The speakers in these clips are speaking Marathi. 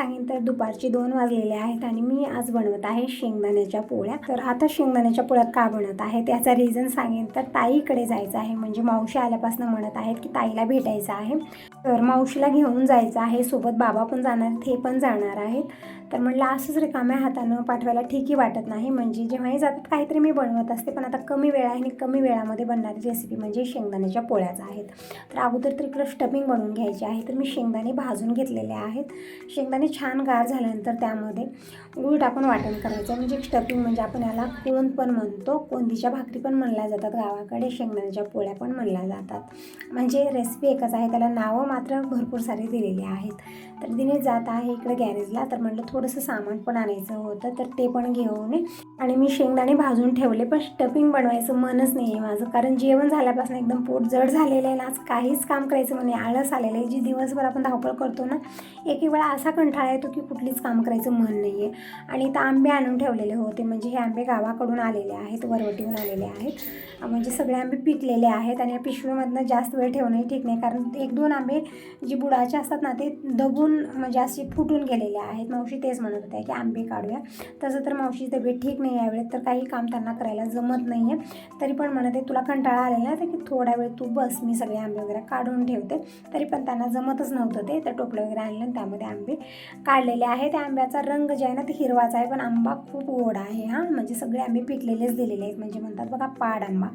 सांगीन तर दुपारची दोन वाजलेले आहेत आणि मी आज बनवत आहे शेंगदाण्याच्या पोळ्या. तर आता शेंगदाण्याच्या पोळ्या का बनवत आहे? त्याचा रिझन सांगेन तर ताईकडे जायचं आहे. म्हणजे मावशी आल्यापासून म्हणत आहेत की ताईला भेटायचं आहे. तर मावशीला घेऊन जायचं आहे. सोबत बाबा पण जाणार ते पण जाणार आहेत. तर म्हटलं असंच रिकाम्या हातानं पाठवायला ठीकही वाटत नाही. म्हणजे जेव्हाही जातात काहीतरी मी बनवत असते. पण आता कमी वेळ आहे आणि कमी वेळामध्ये बनणारी रेसिपी म्हणजे शेंगदाण्याच्या पोळ्याच आहेत. तर अगोदर तर इकडं स्टफिंग बनवून घ्यायची आहे. तर मी शेंगदाणे भाजून घेतलेले आहेत. शेंगदाणे छान गार झाल्यानंतर त्यामध्ये गूळ टाकून वाटण करायचं. म्हणजे स्टफिंग म्हणजे आपण याला कोंद पण म्हणतो कोंदीच्या भाकरी पण म्हणल्या जातात गावाकडे शेंगदाण्याच्या पोळ्या पण म्हणल्या जातात. म्हणजे रेसिपी एकच आहे. त्याला नावं मात्र भरपूर सारी दिलेली आहेत. तर तिने जात आहे इकडे गॅरेजला तर म्हटलं थोडंसं सामान पण आणायचं होतं तर ते पण घेऊन आणि मी शेंगदाणे भाजून ठेवले पण स्टफिंग बनवायचं मनच नाही आहे माझं. कारण जेवण झाल्यापासून एकदम पोट जड झालेलं आहे ना आज काहीच काम करायचं म्हणे आळस आलेलं आहे. जी दिवसभर आपण धावपळ करतो ना एक एक वेळा असा कंठाळा येतो की कुठलीच काम करायचं मन नाही आहे आणि इथं आंबे आणून ठेवलेले होते म्हणजे हे आंबे गावाकडून आलेले आहेत वरवटीहून आलेले आहेत. म्हणजे सगळे आंबे पिकलेले आहेत आणि या पिशवीमधनं जास्त वेळ ठेवणंही ठीक नाही. कारण एक दोन आंबे जी बुडाचे असतात ना ते दबून म्हणजे असे फुटून गेलेले आहेत. मावशी तेच म्हणत होत्या की आंबे काढूया. तसं तर मावशीची तब्येत ठीक नाही यावेळेत तर काही काम त्यांना करायला जमत नाही आहे तरी पण म्हणत आहे तुला कंटाळा आलेला तर की थोडा वेळ तू बस मी सगळे आंबे वगैरे काढून ठेवते. तरी पण त्यांना जमतच नव्हतं ते तर टोपलं वगैरे आणलं आणि त्यामध्ये आंबे काढलेले आहे. त्या आंब्याचा रंग जे आहे ना ते हिरवाचा आहे पण आंबा खूप गोड आहे हां. म्हणजे सगळे आंबे पिकलेलेच दिलेले आहेत. म्हणजे म्हणतात बघा पाड आंबा.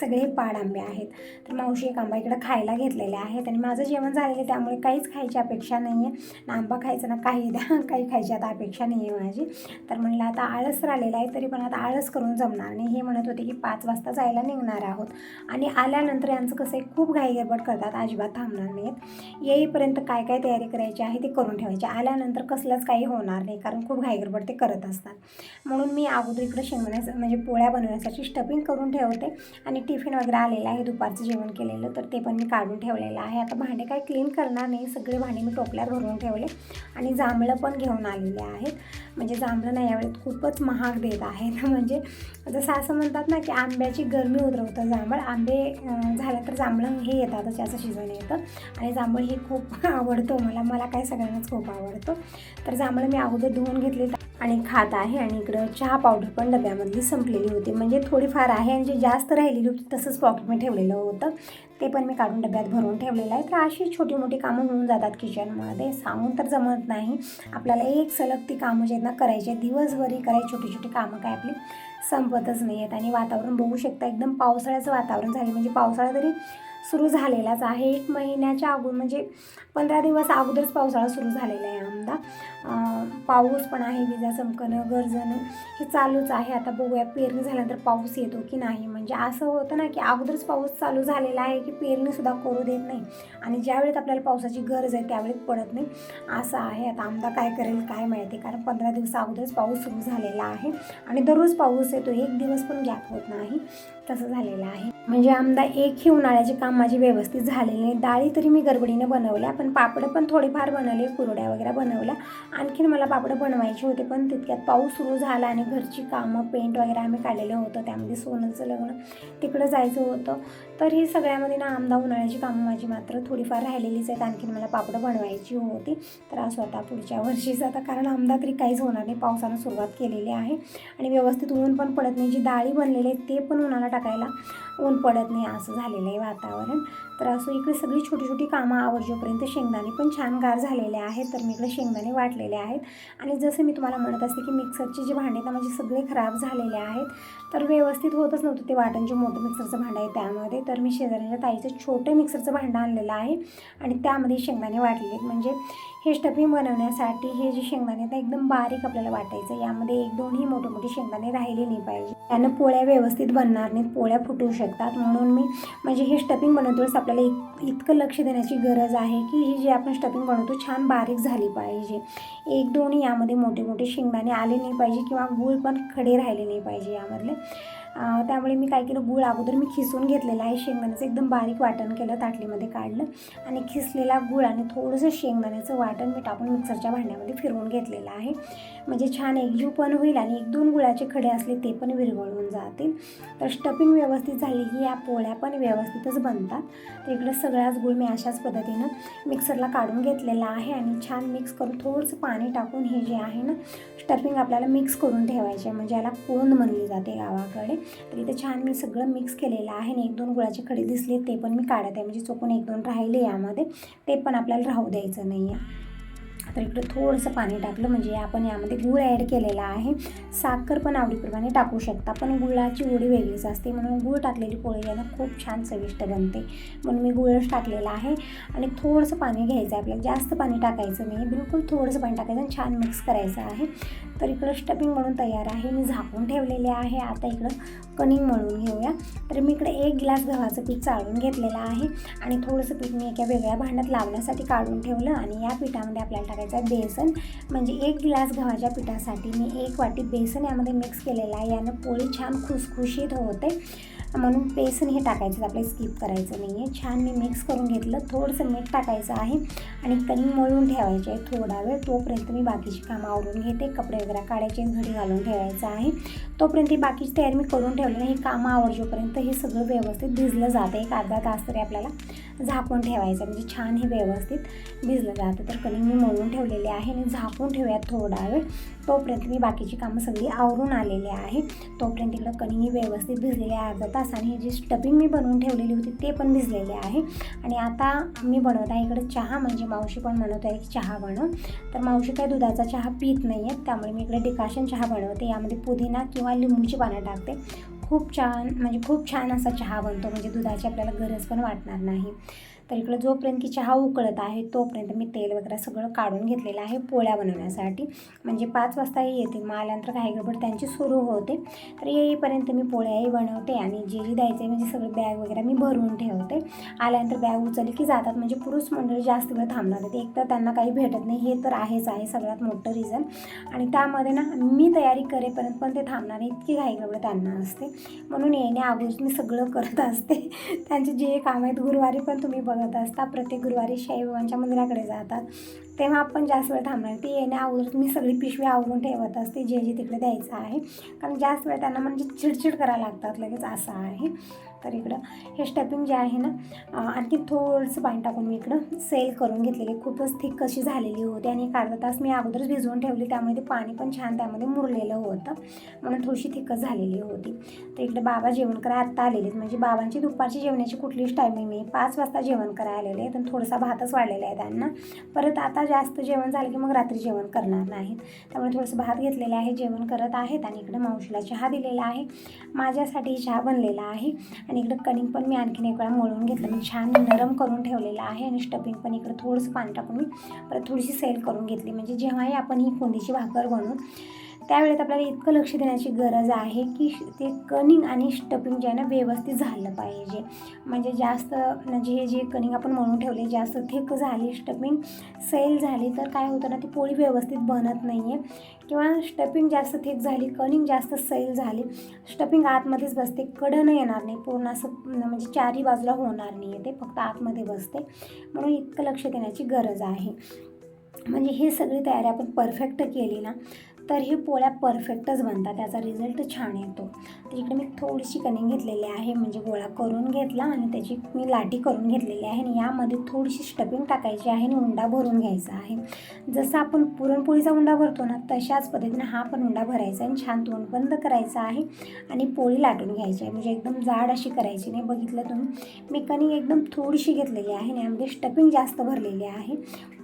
सगळे पाड आंबे आहेत. तर मावशी एक आंबा इकडं खायला घेतलेले आहेत आणि माझं जेवण झालेलं आहे त्यामुळे काहीच खायची अपेक्षा नाही आहे ना आंबा खायचा ना काही द्या काही खायची आता अपेक्षा नाही आहे माझी. तर म्हणलं आता आळस राहिलेला आहे तरी पण आता आळस करून जमणार नाही. हे म्हणत होते की पाच वाजता जायला निघणार आहोत. आणि आल्यानंतर यांचं कसं आहे खूप घाईगडबड करतात अजिबात थांबणार नाहीत. येईपर्यंत काय काय तयारी करायची आहे ते करून ठेवायची. आल्यानंतर कसलंच काही होणार नाही कारण खूप घाईगडबड ते करत असतात. म्हणून मी अगोदर इकडं शेंगण्याचं म्हणजे पोळ्या बनवण्यासाठी स्टफिंग करून ठेवते. आणि टिफिन वगैरे आलेलं आहे दुपारचं जेवण केलेलं तर ते पण मी काढून ठेवलेलं आहे. आता भांडे काय क्लीन करणार नाही सगळे भांडे मी टोपल्यात भरून ठेवले. आणि जांभळं पण घेऊन आलेले आहेत. म्हणजे जांभळं नाही यावेळेत खूपच महाग देत आहेत. म्हणजे जसं असं म्हणतात ना की आंब्याची गरमी उतरवतं जांभळ. आंबे झालं तर जांभळं हे येतातच याचं सीझन येतं. आणि जांभळ हे खूप आवडतं मला. मला काय सगळ्यांनाच खूप आवडतं. तर जांभळं मी अगोदर धुवून घेतली आणि खात आहे. आणि इकडं चहा पावडर पण डब्यामधली संपलेली होती. म्हणजे थोडीफार आहे आणि जी जास्त राहिलेली होती तसंच पॉकेट मी ठेवलेलं होतं. ते पण मी काढून डब्यात भरून ठेवलेलं आहे. तर अशी छोटी मोठी कामं होऊन जातात किचनमध्ये. सांगून तर जमत नाही. आपल्याला एक सलग ती कामं जे आहेत ना करायची. आहेत दिवसभरही करायची छोटी छोटी कामं काय आपली संपतच नाही आहेत आणि वातावरण बघू शकता एकदम पावसाळ्याचं वातावरण झाले म्हणजे पावसाळा तरी सुरू झालेलाच आहे. एक महिन्याच्या अगोदर म्हणजे पंधरा दिवस अगोदरच पावसाळा सुरू झालेला आहे आमदा. पाऊस पण आहे विजा चमकणं गरजणं हे चालूच आहे. आता बघूया पेरणी झाल्यानंतर पाऊस येतो की नाही? म्हणजे असं होतं ना की अगोदरच पाऊस चालू झालेला आहे की पेरणीसुद्धा करू देत नाही. आणि ज्यावेळेस आपल्याला पावसाची गरज आहे त्यावेळेस पडत नाही. असं आहे. आता आमदा काय करेल काय माहिती? कारण पंधरा दिवस अगोदरच पाऊस सुरू झालेला आहे. आणि दररोज पाऊस येतो. एक दिवस पण गॅप होत नाही. तसं झालेलं आहे. म्हणजे आमदा एकही उन्हाळ्याचे काम माझे व्यवस्थित झालेले नाही. डाळी तरी मी गडबडीने बनवल्या पण पापडं पण थोडेफार बनवले कुरड्या वगैरे बनवल्या. आणखीन मला पापडं बनवायचे होते पण तितक्यात पाऊस सुरू झाला आणि घरची कामं पेंट वगैरे आम्ही काढलेलं होतं. त्यामध्ये सोनंचं लग्न तिकडं जायचं होतं. तर ही सगळ्यामध्ये ना आमदा उन्हाळ्याची कामं माझी मात्र थोडीफार राहिलेलीच आहेत. आणखीन मला पापडं बनवायची होती. तर असं आता पुढच्या वर्षीच आता कारण आमदा तरी काहीच होणार नाही. पावसानं सुरुवात केलेली आहे. आणि व्यवस्थित ऊन पण पडत नाही. जी डाळी बनलेली आहेत ते पण उन्हाला टाकायला. ऊन पडत नाही असं झालेलं आहे वातावरण. तर असं इकडे सगळी छोटी छोटी कामं आवडजोपर्यंत शेंगदाणे पण छान गार झालेले आहेत तर मी इकडे शेंगदाणे वाटलेले आहेत. आणि जसं मी तुम्हाला म्हणत असते की मिक्सरचे जे भांडे आहेत ना माझे सगळे खराब झालेले आहेत. तर व्यवस्थित होतच नव्हतं ते वाटण जे मोठं मिक्सरचं भांडं आहे त्यामध्ये. तर मी शेजाऱ्याच्या ताईचं छोटं मिक्सरचं भांडं आणलेलं आहे. आणि त्यामध्ये शेंगदाणे वाटलेले आहेत म्हणजे हे स्टफिंग बनवण्यासाठी हे जे शेंगदाणे आहेत एकदम बारीक आपल्याला वाटायचं. यामध्ये एक दोनही मोठे मोठे शेंगदाणे राहिले नाही पाहिजे. त्यानं पोळ्या व्यवस्थित बनणार नाहीत पोळ्या फुटू शकतात. म्हणून मी म्हणजे हे स्टफिंग बनवतो आपल्याला इत इतकं लक्ष देण्याची गरज आहे की ही जी आपण स्टफिंग बनवतो छान बारीक झाली पाहिजे. एक दोन्ही यामध्ये मोठे मोठे शेंगदाणे आले नाही पाहिजे किंवा गूळ पण खडे राहिले नाही पाहिजे यामधले. त्यामुळे मी काय केलं गूळ अगोदर मी खिसून घेतलेला आहे. शेंगदाण्याचं एकदम बारीक वाटण केलं ताटलीमध्ये काढलं आणि खिसलेला गूळ आणि थोडंसं शेंगदाण्याचं वाटण मी टाकून मिक्सरच्या भांड्यामध्ये फिरवून घेतलेलं आहे. म्हणजे छान एकजीव पण होईल आणि एक दोन गुळाचे खडे असले ते पण विरघळून जातील. तर स्टफिंग व्यवस्थित झाली की या पोळ्या पण व्यवस्थितच बनतात. तर इकडं सगळ्याच गूळ मी अशाच पद्धतीनं मिक्सरला काढून घेतलेला आहे आणि छान मिक्स करून थोडंसं पाणी टाकून हे जे आहे ना स्टफिंग आपल्याला मिक्स करून ठेवायचे म्हणजे याला कोंद म्हणली जाते गावाकडे. तर इथे छान मी सगळं मिक्स केलेलं आहे. आणि एक दोन गुळाचे खडे दिसले ते पण मी काढत आहे. म्हणजे चुकून एक दोन राहिले यामध्ये. ते पण आपल्याला राहू द्यायचं नाही आहे तर इकडे थोडंसं पाणी टाकलं म्हणजे आपण यामध्ये गूळ ॲड केलेला आहे. साखर पण आवडीप्रमाणे टाकू शकता. पण गुळाची गोडी वेगळीच असते म्हणून गूळ टाकलेली पोळी याला खूप छान चविष्ट बनते. म्हणून मी गुळच टाकलेला आहे. आणि थोडंसं पाणी घ्यायचं आहे आपल्याला. जास्त पाणी टाकायचं नाही. बिलकुल थोडंसं पाणी टाकायचं आणि छान मिक्स करायचं आहे. तर इकडं स्टफिंग म्हणून तयार आहे. मी झाकून ठेवलेले आहे. आता इकडं कणिंग मळून घेऊया. तर मी इकडे एक ग्लास गव्हाचं पीठ चाळून घेतलेलं आहे. आणि थोडंसं पीठ मी एका वेगळ्या भांड्यात लावण्यासाठी काढून ठेवलं. आणि या पिठामध्ये आपल्याला टाकायचं आहे बेसन म्हणजे एक ग्लास गव्हाच्या पिठासाठी मी एक वाटी बेसन यामध्ये मिक्स केलेलं आहे. यानं पोळी छान खुसखुशीत होते. म्हणून बेसन हे टाकायचं आपल्याला स्किप करायचं नाही आहे छान मी मिक्स करून घेतलं. थोडंसं मीठ टाकायचं आहे आणि कणिक मळून ठेवायचे आहे थोडा वेळ. तोपर्यंत मी बाकीची कामं आवरून घेते. कपडे वगैरे काढायचे घडी घालून ठेवायचं आहे. तोपर्यंत ही बाकीची तयारी मी करून ठेवली नाही. हे कामं आवडजोपर्यंत हे सगळं व्यवस्थित भिजलं जातं. एक अर्धा तास तरी आपल्याला झाकून ठेवायचं म्हणजे छान हे व्यवस्थित भिजलं जातं. तर कणिक मी मळून ठेवलेले आहे आणि झाकून ठेवूयात थोडा वेळ. तोपर्यंत मी बाकीची कामं सगळी आवरून आलेली आहे. तोपर्यंत इकडं कणिक व्यवस्थित भिजलेली आहे अर्धा तास आणि जी स्टफिंग मी बनवून ठेवलेली होती ते पण भिजलेले आहे. आणि आता मी बनवत आहे इकडे चहा म्हणजे मावशी पण म्हणत आहे की चहा बनव. तर मावशी काय दुधाचा चहा पित नाही आहेत त्यामुळे मी इकडे डिकाशन चहा बनवते. यामध्ये पुदिना किंवा लिंबूची पानं टाकते. खूप छान म्हणजे खूप छान असा चहा बनतो. म्हणजे दुधाची आपल्याला गरज पण वाटणार नाही. तर इकडं जोपर्यंत की चहा उकळत आहे तोपर्यंत मी तेल वगैरे सगळं काढून घेतलेलं आहे पोळ्या बनवण्यासाठी. म्हणजे पाच वाजता हे येतील मग आल्यानंतर काही गडबड त्यांची सुरू होते. तर येईपर्यंत मी पोळ्याही बनवते आणि जे जे द्यायचं आहे म्हणजे सगळं बॅग वगैरे मी भरून ठेवते. आल्यानंतर बॅग उचलली की जातात. म्हणजे पुरुष मंडळी जास्त वेळ थांबणार आहेत एक तर त्यांना काही भेटत नाही. हे तर आहेच आहे सगळ्यात मोठं रिझन आणि त्यामध्ये ना मी तयारी करेपर्यंत पण ते थांबणार इतकी घाई गडबड त्यांना असते. म्हणून येण्या अगोदर मी सगळं करत असते. त्यांचे जे काम आहेत गुरुवारी पण तुम्ही करत असता प्रत्येक गुरुवारी शाईबाबांच्या मंदिराकडे जातात. तेव्हा आपण जास्त वेळ थांबणार. ती येण्या अगोदर मी सगळी पिशवी आवरून ठेवत असते जे जे तिकडे द्यायचं आहे. कारण जास्त वेळ त्यांना म्हणजे चिडचिड करायला लागतात लगेच असं आहे. तर इकडं हे स्टफिंग जे आहे ना आणखी थोडंसं पाणी टाकून मी इकडं सेल करून घेतलेली. खूपच थिक कशी झालेली होती आणि एक अर्धा तास मी अगोदरच भिजवून ठेवली. त्यामुळे ते पाणी पण छान त्यामध्ये मुरलेलं होतं. म्हणून थोडीशी थिकच झालेली होती. तर इकडे बाबा जेवण करा आत्ता आलेले आहेत. म्हणजे बाबांची दुपारची जेवणाची कुठलीच टायमिंग नाही पाच वाजता जेवण करायला आलेले आहे आणि थोडासा भातच वाढलेला आहे त्यांना. परत आता जास्त जेवण झालं की मग रात्री जेवण करणार नाहीत. त्यामुळे थोडंसं भात घेतलेलं आहे जेवण करत आहेत आणि इकडं मावशीला चहा दिलेला आहे. माझ्यासाठी चहा बनलेला आहे आणि इकडं कणिक पण मी आणखीन एक वेळा मळून घेतलं. म्हणजे छान नरम करून ठेवलेलं आहे आणि स्टफिंग पण इकडं थोडंसं पाणी टाकून मी परत थोडीशी सेल करून घेतली. म्हणजे जेव्हाही आपण ही कोंडीची भाकर बनवू त्यावेळेत आपल्याला इतकं लक्ष देण्याची गरज आहे की ते कनिंग आणि स्टपिंग जे आहे ना व्यवस्थित झालं पाहिजे. म्हणजे जास्त म्हणजे हे जे कनिंग आपण म्हणून ठेवले जास्त थिक झाली स्टपिंग सेल झाली तर काय होतं ना ती पोळी व्यवस्थित बनत नाही आहे किंवा स्टपिंग जास्त थिक झाली कनिंग जास्त सैल झाली स्टपिंग आतमध्येच बसते कडनं येणार नाही. पूर्ण असं म्हणजे चारी बाजूला होणार नाही आहे ते फक्त आतमध्ये बसते. म्हणून इतकं लक्ष देण्याची गरज आहे. म्हणजे हे सगळी तयारी आपण परफेक्ट केली ना तर हे पोळ्या परफेक्टच बनतात त्याचा रिझल्ट छान येतो. तर इकडे मी थोडीशी कणिक घेतलेली आहे म्हणजे गोळा करून घेतला आणि त्याची मी लाटी करून घेतलेली आहे आणि यामध्ये थोडीशी स्टफिंग टाकायची आहे आणि उंडा भरून घ्यायचा आहे. जसं आपण पुरणपोळीचा उंडा भरतो ना तशाच पद्धतीने हा पण उंडा भरायचा आहे आणि छान तोंड बंद करायचा आहे आणि पोळी लाटून घ्यायची आहे. म्हणजे एकदम जाड अशी करायची नाही. बघितलं तुम्ही मी कणिक एकदम थोडीशी घेतलेली आहे आणि यामध्ये स्टफिंग जास्त भरलेली आहे.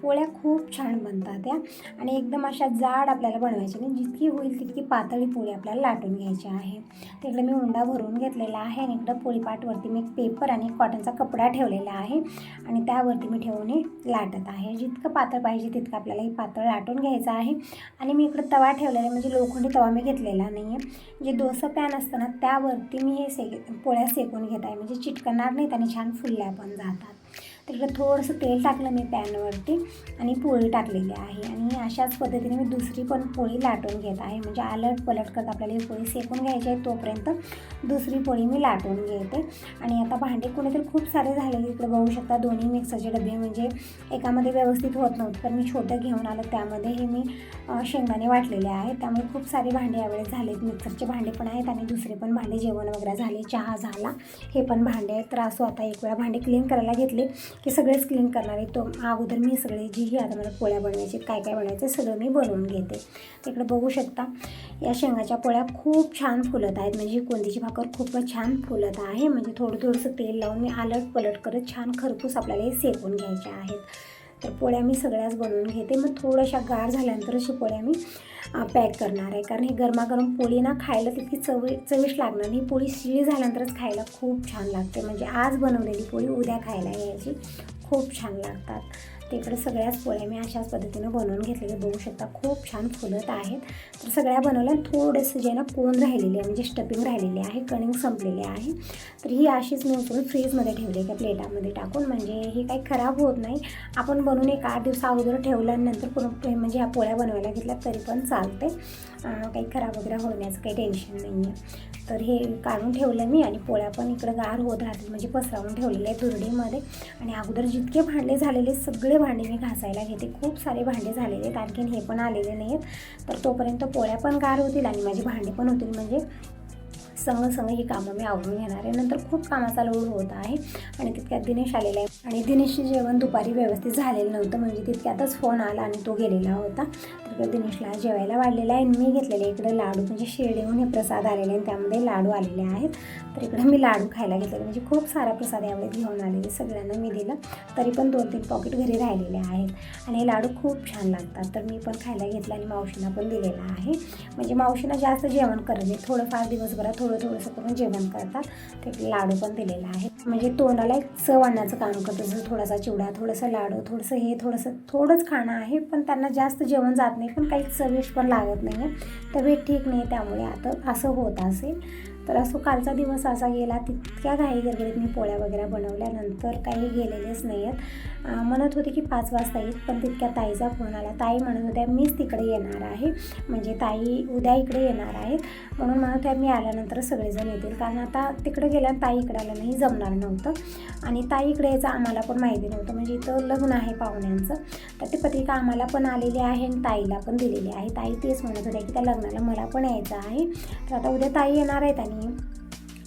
पोळ्या खूप छान बनतात त्या आणि एकदम अशा जाड आपल्याला बनवायच्या नाही जितकी होईल तितकी पातळी पोळी आपल्याला लाटून घ्यायची आहे. तिकडे मी उंडा भरून घेतलेला आहे आणि इकडं पोळीपाटवरती मी एक पेपर आणि कॉटनचा कपडा ठेवलेला आहे. आणि त्यावरती मी ठेवून हे लाटत आहे. जितकं पातळ पाहिजे तितकं आपल्याला हे पातळ लाटून घ्यायचं आहे. आणि मी इकडं तवा ठेवलेला आहे. म्हणजे लोखंडी तवा मी घेतलेला नाही आहे जे डोसं पॅन असतं ना त्यावरती मी हे से पोळ्या सेकून घेत आहे. म्हणजे चिटकणार नाहीत आणि छान फुलल्या पण जातात. तर थोडंसं तेल टाकलं मी पॅनवरती आणि पोळी टाकलेली आहे. आणि अशाच पद्धतीने मी दुसरी पण पोळी लाटून घेत आहे. म्हणजे आलट पलट करत आपल्याला ही पोळी सेकून घ्यायची आहे तोपर्यंत दुसरी पोळी मी लाटून घेते. आणि आता भांडे कुणीतरी खूप सारे झालेले इकडे बघू शकता दोन्ही मिक्सरचे डबे म्हणजे एकामध्ये व्यवस्थित होत नव्हतं. तर मी छोटं घेऊन आलं त्यामध्ये हे मी शेंगदाणे वाटलेले आहेत. त्यामुळे खूप सारे भांडे यावेळेस झालेत. मिक्सरचे भांडे पण आहेत आणि दुसरे पण भांडे जेवण वगैरे झाले. चहा झाला. हे पण भांडे आहेत. तर असो आता एक वेळा भांडे क्लीन करायला घेतले. की सगळेच क्लीन करणार आहे. तो अगोदर मी सगळे जीही आता मला पोळ्या बनवायचे काय काय बनवायचं सगळं मी बनवून घेते. तिकडे बघू शकता या शेंगाच्या पोळ्या खूप छान फुलत आहेत. म्हणजे कोंदीची भाकर खूपच छान फुलत आहे. म्हणजे थोडं थोडंसं तेल लावून मी आलट पलट करत छान खरपूस आपल्याला हे सेकून घ्यायचे आहेत. तर पोळ्या मी सगळ्याच बनवून घेते. मग थोड्याशा गार झाल्यानंतर अशी पोळ्या मी पॅक करणार आहे. कारण ही गरमागरम पोळी ना खायला तितकी चवी चविष्ट लागणार ही पोळी शिळी झाल्यानंतरच खायला खूप छान लागते. म्हणजे आज बनवलेली पोळी उद्या खायला घ्यायची खूप छान लागतात. तिकडे सगळ्याच पोळ्या मी अशाच पद्धतीनं बनवून घेतलेले बघू शकता खूप छान फुलत आहेत. तर सगळ्या बनवल्या थोडंसं जे ना कोण राहिलेली आहे म्हणजे स्टपिंग राहिलेली आहे कणिंग संपलेली आहे. तर ही अशीच मी उचलून फ्रीजमध्ये ठेवली त्या प्लेटामध्ये टाकून. म्हणजे ही काही खराब होत नाही. आपण बनवून एक आठ दिवसा अगोदर ठेवल्यानंतर पुन्हा म्हणजे ह्या पोळ्या बनवायला घेतल्या तरी पण चालते काही खराब वगैरे होण्याचं काही टेन्शन नाही आहे तर हे काढून ठेवलं मी आणि पोळ्या पण इकडं गार होत राहतील म्हणजे पसरावून ठेवलेले आहे दुरडीमध्ये आणि अगोदर जितके भांडे झालेले सगळे भांडे मी घासायला घेते. खूप सारे भांडे झालेले आहेत आणखीन हे पण आलेले नाही आहेत तर तोपर्यंत पोळ्या पण गार होतील आणि माझी भांडी पण होतील म्हणजे संग संग ही कामं मी आवरून घेणार आहे. नंतर खूप कामाचा लोड होत आहे. आणि तितक्यात दिनेश आलेला आहे. आणि दिनेशचे जेवण दुपारी व्यवस्थित झालेलं नव्हतं. म्हणजे तितक्यातच फोन आला आणि तो गेलेला होता. तर दिनेशला जेवायला वाढलेला आहे. आणि मी घेतलेले इकडे लाडू. म्हणजे शिर्डीहून हे प्रसाद आलेले आणि त्यामध्ये लाडू आलेले आहेत. तर इकडे मी लाडू खायला घेतलेले. म्हणजे खूप सारा प्रसाद यावेळेस घेऊन आलेले सगळ्यांना मी दिलं. तरी पण दोन तीन पॉकेट घरी राहिलेले आहेत. आणि हे लाडू खूप छान लागतात. तर मी पण खायला घेतलं आणि मावशींना पण दिलेला आहे. म्हणजे मावशींना जास्त जेवण करत नाही. थोडंफार दिवसभरात थोडं थोडं थोडंसं करून जेवण करतात. ते लाडू पण दिलेला आहे म्हणजे तोंडाला एक चव आणण्याचं काम करतं जसं थोडासा चिवडा थोडंसं लाडू थोडंसं हे थोडंसं थोडंच खाणं आहे पण त्यांना जास्त जेवण जात नाही. पण काही चविष्ट पण लागत नाही आहे तब्येत ठीक नाही त्यामुळे आता असं होत असेल. तर असो कालचा दिवस असा गेला तितक्या घाई गडबडीत मी पोळ्या वगैरे बनवल्यानंतर काही गेलेलेच नाही आहेत म्हणत होते की पाच वाजता येईल पण तितक्या ताईचा फोन आला. ताई म्हणत होत्या मीच तिकडे येणार आहे. म्हणजे ताई उद्या इकडे येणार आहेत. म्हणून म्हणत होत्या मी आल्यानंतर सगळेजण येतील. कारण आता तिकडे गेल्यावर ताई इकडे आलं नाही जमणार नव्हतं. आणि ताई इकडे यायचं आम्हाला पण माहिती नव्हतं. म्हणजे इथं लग्न आहे पाहुण्यांचं. तर ती पत्रिका आम्हाला पण आलेली आहे आणि ताईला पण दिलेली आहे. ताई तेच म्हणत होत्या की त्या लग्नाला मला पण यायचं आहे. तर आता उद्या ताई येणार आहेत आणि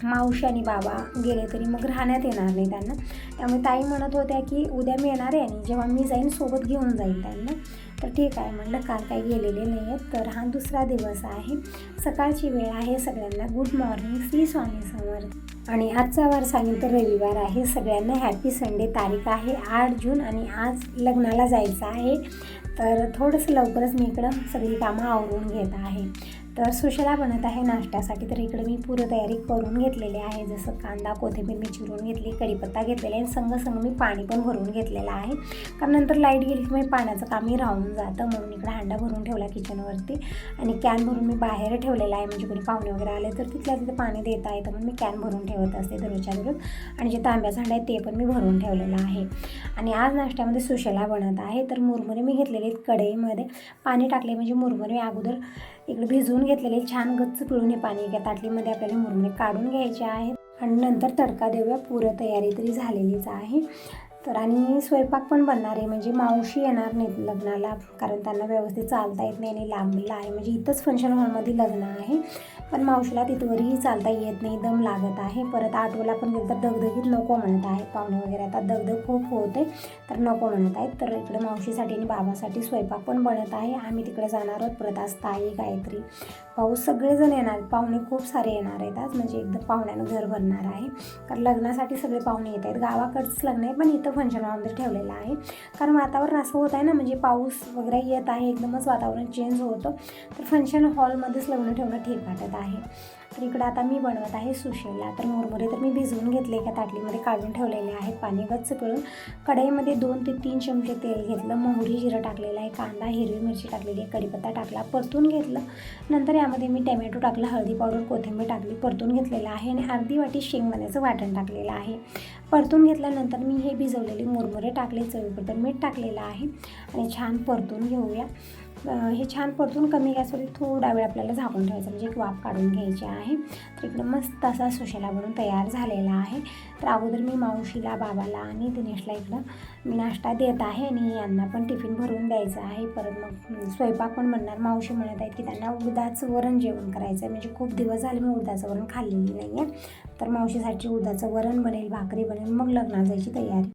मावशी आणि बाबा गेले तरी मग राहण्यात येणार नाही त्यांना. त्यामुळे ताई म्हणत होत्या की उद्या मी येणार आहे आणि जेव्हा मी जाईन सोबत घेऊन जाईन त्यांना. तर ठीक आहे म्हटलं काल काही गेलेले नाही आहेत. तर हा दुसरा दिवस आहे. सकाळची वेळ आहे सगळ्यांना. Good morning Shri Swami Samarth. आणि आजचा वार सांगेल तर रविवार आहे. सगळ्यांना हॅपी संडे तारीख आहे आठ जून आणि आज लग्नाला जायचं आहे. तर थोडंसं लवकरच मी इकडं सगळी कामं आवरून घेत आहे. तर सुशला बनत आहे नाश्त्यासाठी. तर इकडे मी पूर्वतयारी करून घेतलेली आहे. जसं कांदा कोथिंबीर मी चिरून घेतली कढीपत्ता घेतलेला आहे. आणि संग संग मी पाणी पण भरून घेतलेलं आहे. कारण नंतर लाइट गेली की मी पाण्याचं कामही राहून जातं. म्हणून इकडे हांडा भरून ठेवला किचनवरती आणि कॅन भरून मी बाहेर ठेवलेला आहे. म्हणजे कोणी पाहुणे वगैरे आले तर तिथल्या तिथे पाणी देता येतं म्हणून मी कॅन भरून ठेवत असते दररोजच्या दररोज. आणि जे तांब्याचं हांडा आहे ते पण मी भरून ठेवलेलं आहे. आणि आज नाश्त्यामध्ये सुशला बनत आहे. तर मुरमुरे मी घेतलेले आहेत कढईमध्ये. पाणी टाकले म्हणजे मुरमुरे अगोदर इकडे भिजवून घेतलेले छान गच्च पिळून हे पाणी एका ताटलीमध्ये आपल्याला मुरमुरे काढून घ्यायचे आहेत. आणि नंतर तडका देऊया. पुरं तयारी तरी झालेलीच आहे. तर आणि स्वयंपाक पण बनणार आहे. म्हणजे मावशी येणार नाहीत लग्नाला कारण त्यांना व्यवस्थित चालता येत नाही आणि लांबला आहे. म्हणजे इथंच फंक्शन हॉलमध्ये लग्न आहे. पण मावशीला तिथवरही चालता येत नाही दम लागत आहे. परत आठवला पण गेलं तर दगदगीत नको म्हणत आहे. पाहुणे वगैरे आता दगदग खूप होते तर नको म्हणत आहेत. तर इकडे मावशीसाठी आणि बाबासाठी स्वयंपाक पण बनत आहे. आम्ही तिकडे जाणार आहोत. परत आज ताई गायत्री पाऊस सगळेजण येणार पाहुणे खूप सारे येणार आहेत आज. म्हणजे एकदम पाहुण्यानं घर भरणार आहे. कारण लग्नासाठी सगळे पाहुणे येत आहेत. गावाकडंच लग्न आहे पण इथं फंक्शन हॉलमध्ये ठेवलेलं आहे. कारण वातावरण असं होत आहे ना म्हणजे पाऊस वगैरे येत आहे एकदमच वातावरण चेंज होतं. तर फंक्शन हॉलमध्येच लग्न ठेवणं ठीक वाटत आहे. तर इकडं आता मी बनवत आहे सुशेला. तर मुरमुरे तर मी भिजवून घेतले एका ताटलीमध्ये काढून ठेवलेले आहेत. पाणी गच्च पिळून कढईमध्ये दोन ते तीन चमचे तेल घेतलं मोहरी जिरं टाकलेलं आहे कांदा हिरवी मिरची टाकलेली आहे कढीपत्ता टाकला परतून घेतलं. नंतर यामध्ये मी टमॅटो टाकला हळदी पावडर कोथिंबीर टाकली परतून घेतलेलं आहे आणि अर्धी वाटी शेंगदाण्याचं वाटण टाकलेलं आहे. परतून घेतल्यानंतर मी हे भिजवलेले मुरमुरे टाकले चवीपुरतं मीठ टाकलेलं आहे आणि छान परतून घेऊया. हे छान परतून कमी गॅसवरती थोडा वेळ आपल्याला झाकून ठेवायचं म्हणजे एक वाफ काढून घ्यायची आहे. तर इकडं मस्त असा सुशेला बनून तयार झालेला आहे. तर अगोदर मी मावशीला बाबाला आणि दिनेशला इकडं मी नाश्ता देत आहे आणि यांना पण टिफिन भरून द्यायचं आहे. परत मग स्वयंपाक पण म्हणणार मावशी म्हणत आहेत की त्यांना उडदाचं वरण जेवण करायचं आहे म्हणजे खूप दिवस झाले मी उडदाचं वरण खाल्लेली नाही आहे तर मावशीसाठी उडदाचं वरण बनेल भाकरी बनेल मग लग्नात जायची तयारी.